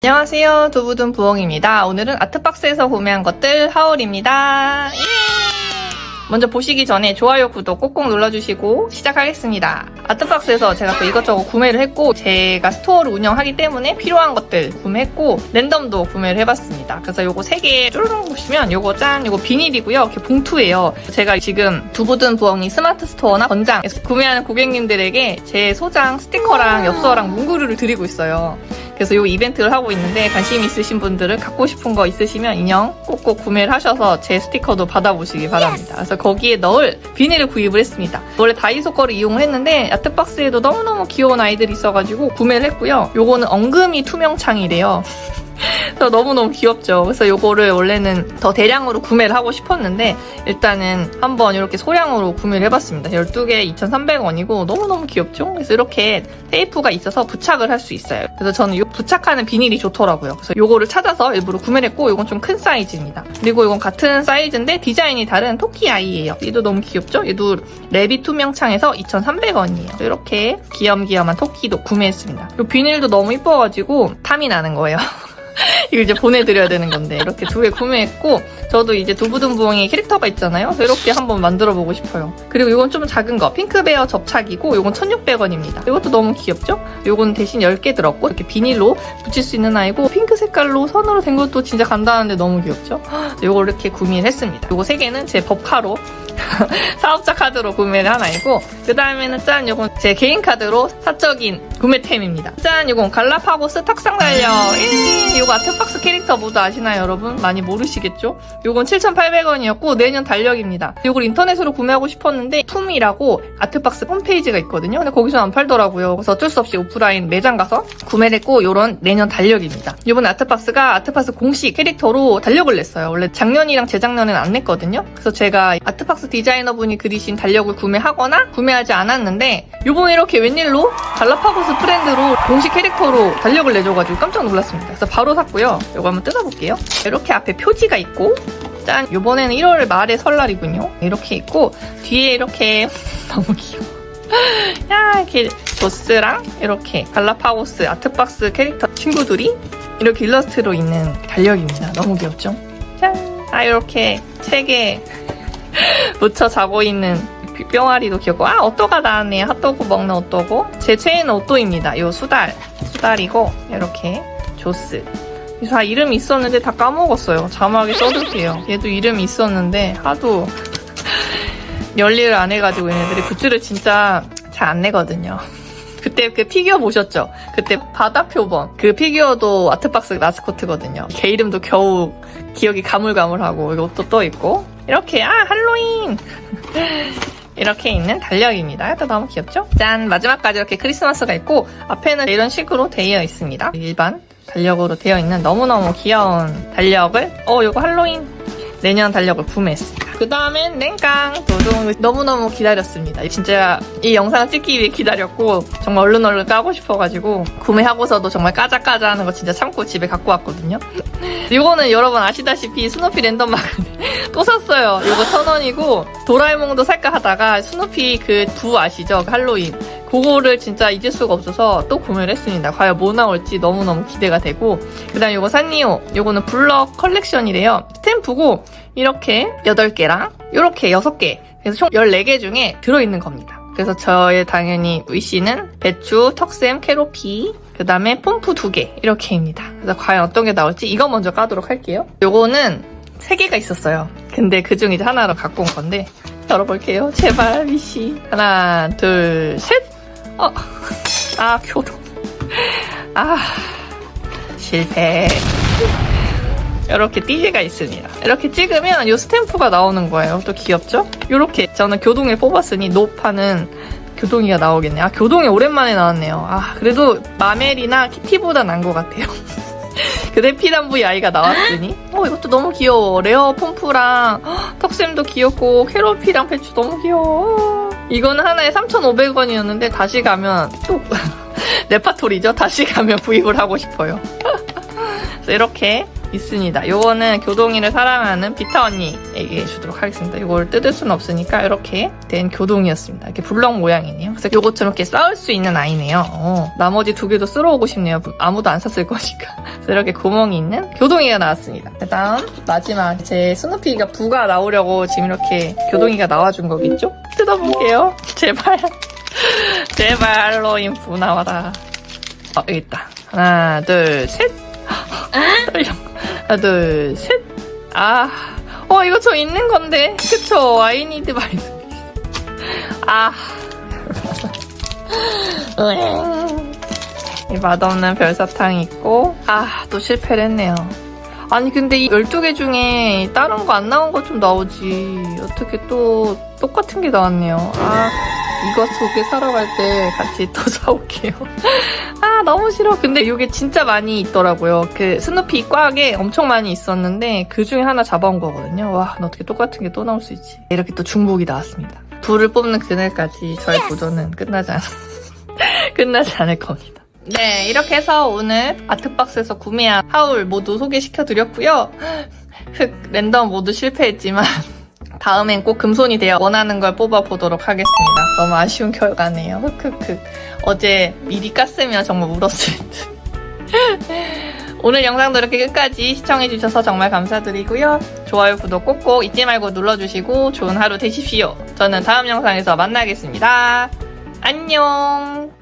안녕하세요. 두부든 부엉입니다. 오늘은 아트박스에서 구매한 것들 하울입니다. 예! 먼저 보시기 전에 좋아요, 구독 꼭꼭 눌러주시고 시작하겠습니다. 아트박스에서 제가 또 이것저것 구매를 했고 제가 스토어를 운영하기 때문에 필요한 것들 구매했고 랜덤도 구매를 해봤습니다. 그래서 요거 3개 쭈르륵 보시면 요거 짠 요거 비닐이고요. 이렇게 봉투예요. 제가 지금 두부든 부엉이 스마트 스토어나 권장에서 구매하는 고객님들에게 제 소장 스티커랑 엽서랑 문구류를 드리고 있어요. 그래서 이 이벤트를 하고 있는데 관심 있으신 분들은 갖고 싶은 거 있으시면 인형 꼭꼭 구매를 하셔서 제 스티커도 받아보시기 바랍니다. 그래서 거기에 넣을 비닐을 구입을 했습니다. 원래 다이소 거를 이용을 했는데 아트박스에도 너무너무 귀여운 아이들이 있어가지고 구매를 했고요. 요거는 엉금이 투명창이래요. 너무너무 귀엽죠. 그래서 요거를 원래는 더 대량으로 구매를 하고 싶었는데 일단은 한번 이렇게 소량으로 구매를 해봤습니다. 12개 2,300원이고 너무너무 귀엽죠? 그래서 이렇게 테이프가 있어서 부착을 할 수 있어요. 그래서 저는 이 부착하는 비닐이 좋더라고요. 그래서 요거를 찾아서 일부러 구매를 했고 이건 좀 큰 사이즈입니다. 그리고 이건 같은 사이즈인데 디자인이 다른 토끼 아이예요. 얘도 너무 귀엽죠? 얘도 레비 투명창에서 2,300원이에요. 이렇게 귀염귀염한 토끼도 구매했습니다. 이 비닐도 너무 이뻐가지고 탐이 나는 거예요. 이걸 이제 보내드려야 되는 건데 이렇게 두 개 구매했고 저도 이제 두부둥부엉이 캐릭터가 있잖아요. 이렇게 한번 만들어보고 싶어요. 그리고 이건 좀 작은 거 핑크베어 접착이고 이건 1,600원입니다. 이것도 너무 귀엽죠? 이건 대신 10개 들었고 이렇게 비닐로 붙일 수 있는 아이고 핑크 색깔로 선으로 된 것도 진짜 간단한데 너무 귀엽죠? 이걸 이렇게 구매했습니다. 이거 3개는 제 법카로 사업자 카드로 구매를 한 아이고 그 다음에는 짠 요건 제 개인 카드로 사적인 구매템입니다. 짠 요건 갈라파고스 탁상 달력 예, 요거 아트박스 캐릭터 모두 아시나요 여러분? 많이 모르시겠죠? 요건 7,800원이었고 내년 달력입니다. 요걸 인터넷으로 구매하고 싶었는데 툼이라고 아트박스 홈페이지가 있거든요. 근데 거기서 안 팔더라고요. 그래서 어쩔 수 없이 오프라인 매장 가서 구매를 했고 요런 내년 달력입니다. 요번에 아트박스가 아트박스 공식 캐릭터로 달력을 냈어요. 원래 작년이랑 재작년에는 안 냈거든요. 그래서 제가 아트박스 디자 이너분이 그리신 달력을 구매하거나 구매하지 않았는데 요번에 이렇게 웬일로 갈라파고스 프렌드로 공식 캐릭터로 달력을 내줘가지고 깜짝 놀랐습니다. 그래서 바로 샀고요. 요거 한번 뜯어볼게요. 이렇게 앞에 표지가 있고 짠! 요번에는 1월 말에 설날이군요. 이렇게 있고 뒤에 이렇게 너무 귀여워. 야 이렇게 조스랑 이렇게 갈라파고스 아트박스 캐릭터 친구들이 이렇게 일러스트로 있는 달력입니다. 너무 귀엽죠? 짠! 아 이렇게 책에 묻혀 자고 있는 뿅아리도 귀엽고 아 오또가 나왔네요. 핫도그 먹는 오또고 제 최애는 오또입니다. 요 수달 수달이고 이렇게 조스 다 이름이 있었는데 다 까먹었어요. 자막에 써둘게요. 얘도 이름이 있었는데 하도 열일을 안 해가지고 얘네들이 굿즈를 진짜 잘 안 내거든요. 그때 그 피규어 보셨죠? 그때 바다표범 그 피규어도 아트박스 마스코트거든요. 걔 이름도 겨우 기억이 가물가물하고 이것도 또 있고 이렇게 아 할로윈 이렇게 있는 달력입니다. 또 너무 귀엽죠? 짠 마지막까지 이렇게 크리스마스가 있고 앞에는 이런 식으로 되어 있습니다. 일반 달력으로 되어 있는 너무너무 귀여운 달력을 어 이거 할로윈 내년 달력을 구매했습니다. 그 다음엔 냉깡 도둑 너무너무 기다렸습니다. 진짜 이 영상을 찍기 위해 기다렸고 정말 얼른 얼른 까고 싶어가지고 구매하고서도 정말 까자까자 하는 거 진짜 참고 집에 갖고 왔거든요. 이거는 여러분 아시다시피 스누피 랜덤 마그넷 또 샀어요. 이거 천 원이고 도라에몽도 살까 하다가 스누피 그 부 아시죠? 그 할로윈 그거를 진짜 잊을 수가 없어서 또 구매를 했습니다. 과연 뭐 나올지 너무너무 기대가 되고 그 다음 이거 산리오 이거는 블럭 컬렉션이래요. 스탬프고 이렇게 8개랑 이렇게 6개 그래서 총 14개 중에 들어있는 겁니다. 그래서 저의 당연히 위시는 배추, 턱샘, 캐로피 그 다음에 pom프 2개 이렇게입니다. 그래서 과연 어떤 게 나올지 이거 먼저 까도록 할게요. 요거는 3개가 있었어요. 근데 그중 이제 하나로 갖고 온 건데 열어볼게요. 제발 위시 하나 둘 셋. 어, 아 교동. 아 실패. 이렇게 띠지가 있습니다. 이렇게 찍으면 이 스탬프가 나오는 거예요. 또 귀엽죠? 이렇게 저는 교동에 뽑았으니 노파는 교동이가 나오겠네. 아 교동이 오랜만에 나왔네요. 아 그래도 마멜이나 키티보다 난 것 같아요. 그대 피단부의 아이가 나왔으니? 어 이것도 너무 귀여워. 레어 헉, 턱샘도 귀엽고 캐로피랑 배추 너무 귀여워. 이거는 하나에 3,500원이었는데 다시 가면 또 레파토리죠? 다시 가면 구입을 하고 싶어요. 그래서 이렇게 있습니다. 요거는 교동이를 사랑하는 비타 언니에게 주도록 하겠습니다. 이걸 뜯을 수는 없으니까 이렇게 된 교동이었습니다. 이렇게 블럭 모양이네요. 그래서 요것처럼 이렇게 쌓을 수 있는 아이네요. 어, 나머지 두 개도 쓸어오고 싶네요. 아무도 안 샀을 거니까. 그래서 이렇게 구멍이 있는 교동이가 나왔습니다. 그 다음 마지막 제 스누피가 부가 나오려고 지금 이렇게 교동이가 나와준 거겠죠? 뜯어볼게요. 제발. 제발 할로윈 부 나와라. 어, 여기 있다. 하나, 둘, 셋. 떨려. 하나, 둘, 셋. 아, 어, 이거 저 있는 건데. 그쵸? Need my 아. 이 맛없는 별사탕 있고, 아, 또 실패를 했네요. 아니, 근데 이 12개 중에 다른 거 안 나온 거 좀 나오지. 어떻게 또 똑같은 게 나왔네요. 아, 이거 두개 사러 갈때 같이 또 사올게요. 아, 너무 싫어. 근데 이게 진짜 많이 있더라고요. 그 스누피 꽉에 엄청 많이 있었는데 그 중에 하나 잡아온 거거든요. 와, 나 어떻게 똑같은 게 또 나올 수 있지. 이렇게 또 중복이 나왔습니다. 불을 뽑는 그날까지 저의 도전은 끝나지 않, 끝나지 않을 겁니다. 네, 이렇게 해서 오늘 아트박스에서 구매한 하울 모두 소개시켜 드렸고요. 흑, 랜덤 모두 실패했지만 다음엔 꼭 금손이 되어 원하는 걸 뽑아보도록 하겠습니다. 너무 아쉬운 결과네요. 흑흑흑. 어제 미리 깠으면 정말 울었을 듯. 오늘 영상도 이렇게 끝까지 시청해주셔서 정말 감사드리고요. 좋아요, 구독 꼭꼭 잊지 말고 눌러주시고 좋은 하루 되십시오. 저는 다음 영상에서 만나겠습니다. 안녕!